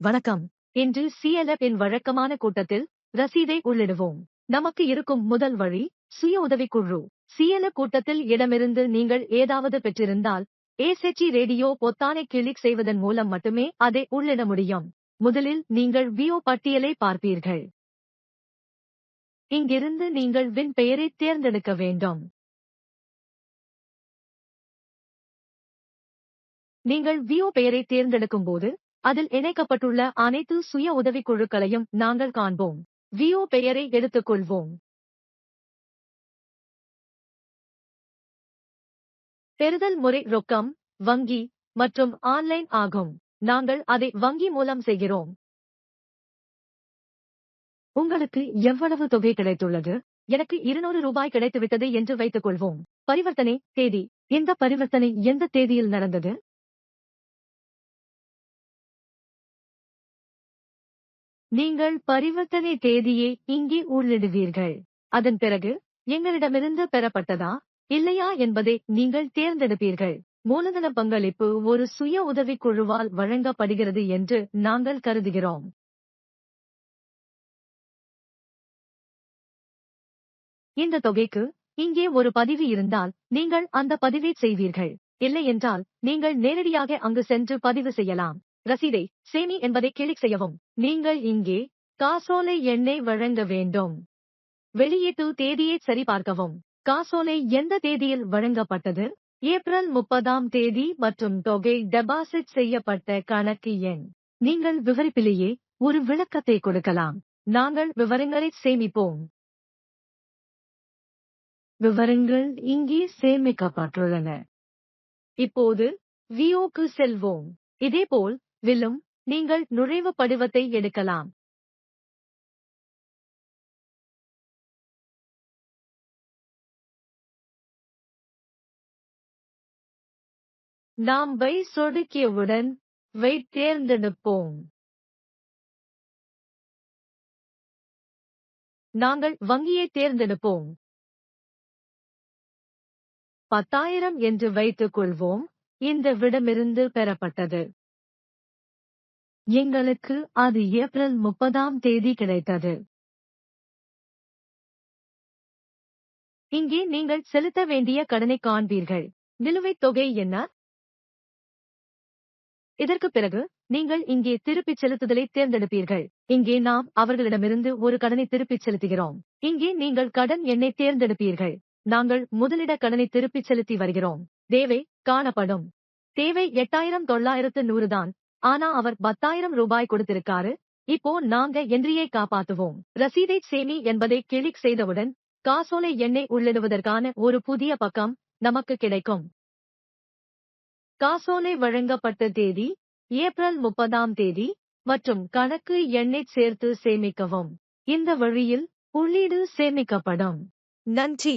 வணக்கம். இன்று சிஎல்எஃப் இன் வழக்கமான கூட்டத்தில் ரசீதை உள்ளிடுவோம். நமக்கு இருக்கும் முதல் வழி சுய உதவிக்குழு சிஎல்எஃப் கூட்டத்தில் இடமிருந்து நீங்கள் ஏதாவது பெற்றிருந்தால் ஏசெச்சி ரேடியோ பொத்தானை கிளிக் செய்வதன் மூலம் மட்டுமே அதை உள்ளிட முடியும். முதலில் நீங்கள் வியோ பட்டியலை பார்ப்பீர்கள். இங்கிருந்து நீங்கள் வின் பெயரை தேர்ந்தெடுக்க வேண்டும். நீங்கள் வியோ பெயரை தேர்ந்தெடுக்கும் போது அதில் இணைக்கப்பட்டுள்ள அனைத்து சுய உதவிக் குழுக்களையும் நாங்கள் காண்போம். வியோ பெயரை எடுத்துக்கொள்வோம். பெறுதல் முறை ரொக்கம் வங்கி மற்றும் ஆன்லைன் ஆகும். நாங்கள் அதை வங்கி மூலம் செய்கிறோம். உங்களுக்கு எவ்வளவு தொகை கிடைத்துள்ளது? எனக்கு இருநூறு ரூபாய் கிடைத்துவிட்டது என்று வைத்துக் கொள்வோம் பரிவர்த்தனை தேதி. இந்த பரிவர்த்தனை எந்த தேதியில் நடந்தது? நீங்கள் பரிவர்த்தனை தேதியை இங்கே உள்ளிடுவீர்கள். அதன் பிறகு எங்களிடமிருந்து பெறப்பட்டதா இல்லையா என்பதை நீங்கள் தேர்ந்தெடுப்பீர்கள். மூலதன பங்களிப்பு ஒரு சுய உதவிக் குழுவால் வழங்கப்படுகிறது என்று நாங்கள் கருதுகிறோம். இந்த தொகைக்கு இங்கே ஒரு பதிவு இருந்தால் நீங்கள் அந்த பதிவை செய்வீர்கள். இல்லையென்றால் நீங்கள் நேரடியாக அங்கு சென்று பதிவு செய்யலாம். ரசீதை சேமி என்பதை கிளிக் செய்யவும். நீங்கள் இங்கே காசோலை எண்ணை வழங்க வேண்டும். வெளியீட்டு தேதியை சரிபார்க்கவும். காசோலை எந்த தேதியில் வழங்கப்பட்டது? ஏப்ரல் முப்பதாம் தேதி மற்றும் தொகை டெபாசிட் செய்யப்பட்ட கணக்கு எண். நீங்கள் விவரிப்பிலேயே ஒரு விளக்கத்தை கொடுக்கலாம். நாங்கள் விவரங்களை சேமிப்போம். விவரங்கள் இங்கே சேமிக்கப்பட்டுள்ளன. இப்போது வியோக்கு செல்வோம். இதேபோல் விலும் நீங்கள் நுழைவு படிவத்தை எடுக்கலாம். நாம் வை சொடுக்கியவுடன் வை தேர்ந்தெடுப்போம். நாங்கள் வங்கியை தேர்ந்தெடுப்போம். பத்தாயிரம் என்று வைத்துக் கொள்வோம் இந்த விடமிருந்து பெறப்பட்டது. எங்களுக்கு அது ஏப்ரல் முப்பதாம் தேதி கிடைத்தது. இங்கே நீங்கள் செலுத்த வேண்டிய கடனை காண்பீர்கள். நிலுவைத் தொகை என்ன? இதற்கு பிறகு நீங்கள் இங்கே திருப்பிச் செலுத்துதலை தேர்ந்தெடுப்பீர்கள். இங்கே நாம் அவர்களிடமிருந்து ஒரு கடனை திருப்பிச் செலுத்துகிறோம். இங்கே நீங்கள் கடன் எண்ணை தேர்ந்தெடுப்பீர்கள். நாங்கள் முதலிட கடனை திருப்பிச் செலுத்தி வருகிறோம். தேவை காணப்படும். தேவை எட்டாயிரம் தொள்ளாயிரத்து நூறு தான். ஆனா அவர் பத்தாயிரம் ரூபாய் கொடுத்திருக்காரு. இப்போ நாங்க எந்திரியை காப்பாத்துவோம். ரசீதை சேமி என்பதை கிளிக் செய்தவுடன் காசோலை எண்ணை உள்ளிடுவதற்கான ஒரு புதிய பக்கம் நமக்கு கிடைக்கும். காசோலை வழங்கப்பட்ட தேதி ஏப்ரல் முப்பதாம் தேதி மற்றும் கணக்கு எண்ணை சேர்த்து சேமிக்கவும். இந்த வழியில் உள்ளீடு சேமிக்கப்படும். நன்றி.